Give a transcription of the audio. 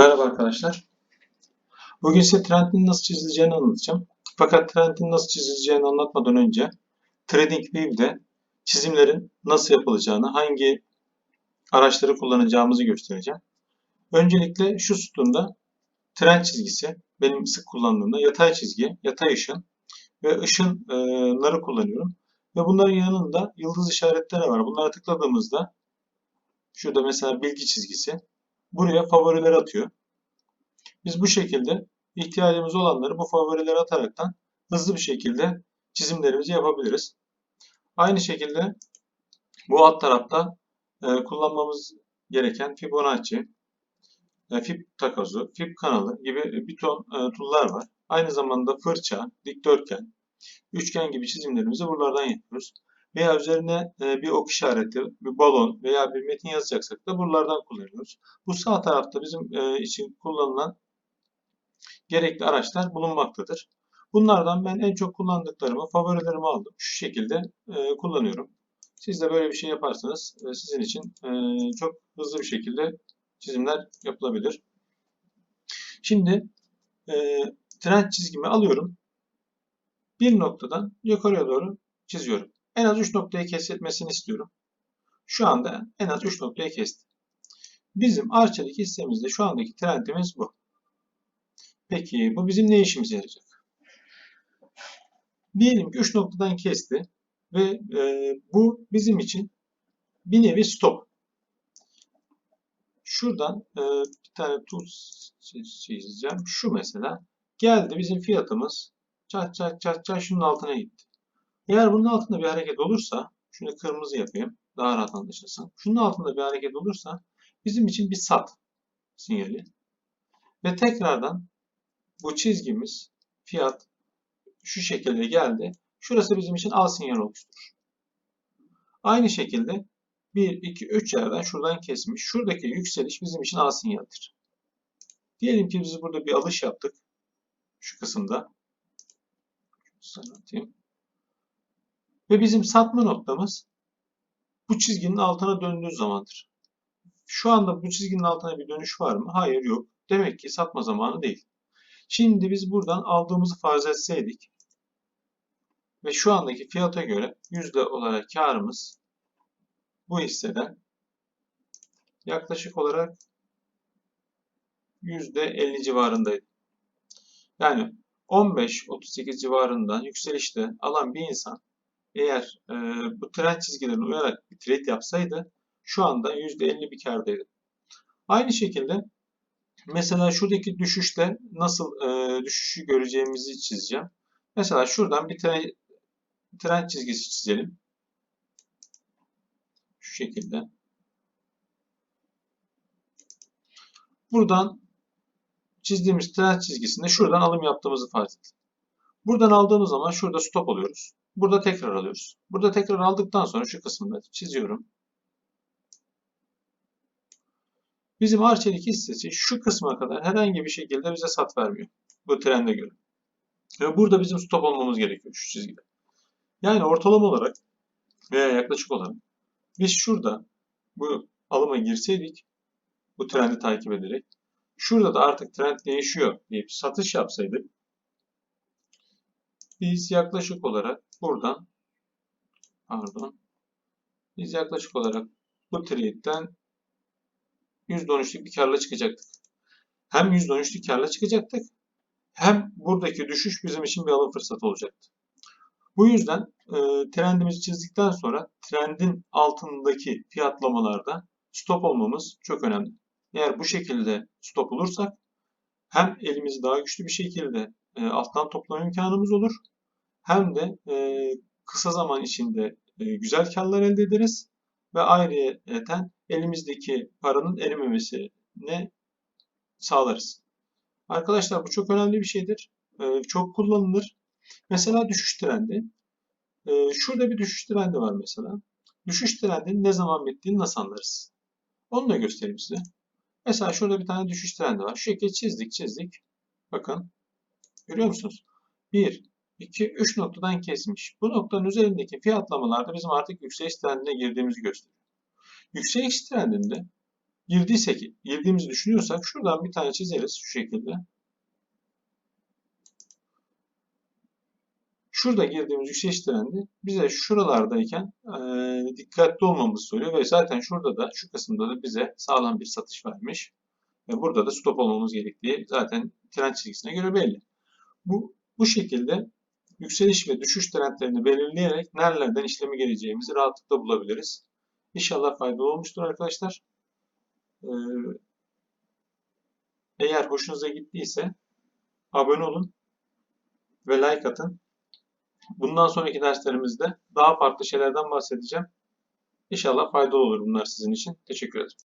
Merhaba arkadaşlar. Bugün size trendin nasıl çizileceğini anlatacağım. Fakat trendin nasıl çizileceğini anlatmadan önce TradingView'de çizimlerin nasıl yapılacağını, hangi araçları kullanacağımızı göstereceğim. Öncelikle şu sütunda trend çizgisi, benim sık kullandığımda yatay çizgi, yatay ışın ve ışınları kullanıyorum. Ve bunların yanında yıldız işaretleri var. Bunlara tıkladığımızda şurada mesela bilgi çizgisi, buraya favorileri atıyor. Biz bu şekilde ihtiyacımız olanları bu favorilere ataraktan hızlı bir şekilde çizimlerimizi yapabiliriz. Aynı şekilde bu alt tarafta e, kullanmamız gereken Fibonacci, e, Fib takozu, Fib kanalı gibi bir ton e, tool'lar var. Aynı zamanda fırça, dikdörtgen, üçgen gibi çizimlerimizi buralardan yapıyoruz. Veya üzerine e, bir ok işareti, bir balon veya bir metin yazacaksak da buralardan kullanıyoruz. Bu sağ tarafta bizim e, için kullanılan gerekli araçlar bulunmaktadır. Bunlardan ben en çok kullandıklarımı, favorilerimi aldım. Şu şekilde e, kullanıyorum. Siz de böyle bir şey yaparsanız sizin için çok hızlı bir şekilde çizimler yapılabilir. Şimdi trend çizgimi alıyorum. Bir noktadan yukarıya doğru çiziyorum. En az 3 noktayı kesilmesini istiyorum. Şu anda en az 3 noktayı kestim. Bizim arçelik hissemizde şu andaki trendimiz bu. Peki bu bizim ne işimize yarayacak? Diyelim ki 3 noktadan kesti ve e, bu bizim için bir nevi stop. Şuradan e, bir tane tool çizeceğim. Şu mesela geldi bizim fiyatımız çat çat çat çat şunun altına gitti. Eğer bunun altında bir hareket olursa şunu kırmızı yapayım daha rahat anlaşılsın. Şunun altında bir hareket olursa bizim için bir sat sinyali. Ve tekrardan bu çizgimiz fiyat şu şekilde geldi. Şurası bizim için al sinyal oluşturur. Aynı şekilde 1, 2, 3 yerden şuradan kesmiş. Şuradaki yükseliş bizim için al sinyaldir. Diyelim ki biz burada bir alış yaptık. Şu kısımda. Sana atayım. Ve bizim satma noktamız bu çizginin altına döndüğü zamandır. Şu anda bu çizginin altına bir dönüş var mı? Hayır yok. Demek ki satma zamanı değil. Şimdi biz buradan aldığımızı farz etseydik ve şu andaki fiyata göre yüzde olarak karımız bu hisseden yaklaşık olarak yüzde 50 civarındaydı. Yani 15-38 civarından yükselişte alan bir insan eğer e, bu trend çizgilerine uyarak bir trade yapsaydı şu anda %50 bir kardaydı. Aynı şekilde mesela şuradaki düşüşte nasıl e, düşüşü göreceğimizi çizeceğim. Mesela şuradan bir trend, trend çizgisi çizelim. Şu şekilde. Buradan çizdiğimiz trend çizgisinde şuradan alım yaptığımızı farz edelim. Buradan aldığımız zaman şurada stop oluyoruz. Burada tekrar alıyoruz. Burada tekrar aldıktan sonra şu kısmında çiziyorum. Bizim arçelik hissesi şu kısma kadar herhangi bir şekilde bize sat vermiyor. Bu trende göre. Ve burada bizim stop olmamız gerekiyor şu çizgide. Yani ortalama olarak veya yaklaşık olarak biz şurada bu alıma girseydik bu trendi takip ederek şurada da artık trend değişiyor deyip satış yapsaydık biz yaklaşık olarak buradan pardon biz yaklaşık olarak bu trade'den %13'lük bir karla çıkacaktık. Hem %13'lük karla çıkacaktık hem buradaki düşüş bizim için bir alım fırsatı olacaktı. Bu yüzden e, trendimizi çizdikten sonra trendin altındaki fiyatlamalarda stop olmamız çok önemli. Eğer bu şekilde stop olursak hem elimizi daha güçlü bir şekilde e, alttan toplama imkanımız olur hem de e, kısa zaman içinde e, güzel karlar elde ederiz ve ayrıyeten elimizdeki paranın erimemesini sağlarız. Arkadaşlar bu çok önemli bir şeydir. E, çok kullanılır. Mesela düşüş trendi. E, şurada bir düşüş trendi var mesela. Düşüş trendinin ne zaman bittiğini nasıl anlarız? Onu da göstereyim size. Mesela şurada bir tane düşüş trendi var. Şu şekilde çizdik çizdik. Bakın. Görüyor musunuz? 1, 2, 3 noktadan kesmiş. Bu noktanın üzerindeki fiyatlamalarda bizim artık yükseliş trendine girdiğimizi gösteriyor. Yükseliş trendinde girdiysek, girdiğimizi düşünüyorsak şuradan bir tane çizeriz şu şekilde. Şurada girdiğimiz yükseliş trendi bize şuralardayken e, dikkatli olmamızı söylüyor ve zaten şurada da şu kısımda da bize sağlam bir satış vermiş. Ve burada da stop olmamız gerektiği zaten trend çizgisine göre belli. Bu, bu şekilde yükseliş ve düşüş trendlerini belirleyerek nerelerden işlemi geleceğimizi rahatlıkla bulabiliriz. İnşallah faydalı olmuştur arkadaşlar. Ee, eğer hoşunuza gittiyse abone olun ve like atın. Bundan sonraki derslerimizde daha farklı şeylerden bahsedeceğim. İnşallah faydalı olur bunlar sizin için. Teşekkür ederim.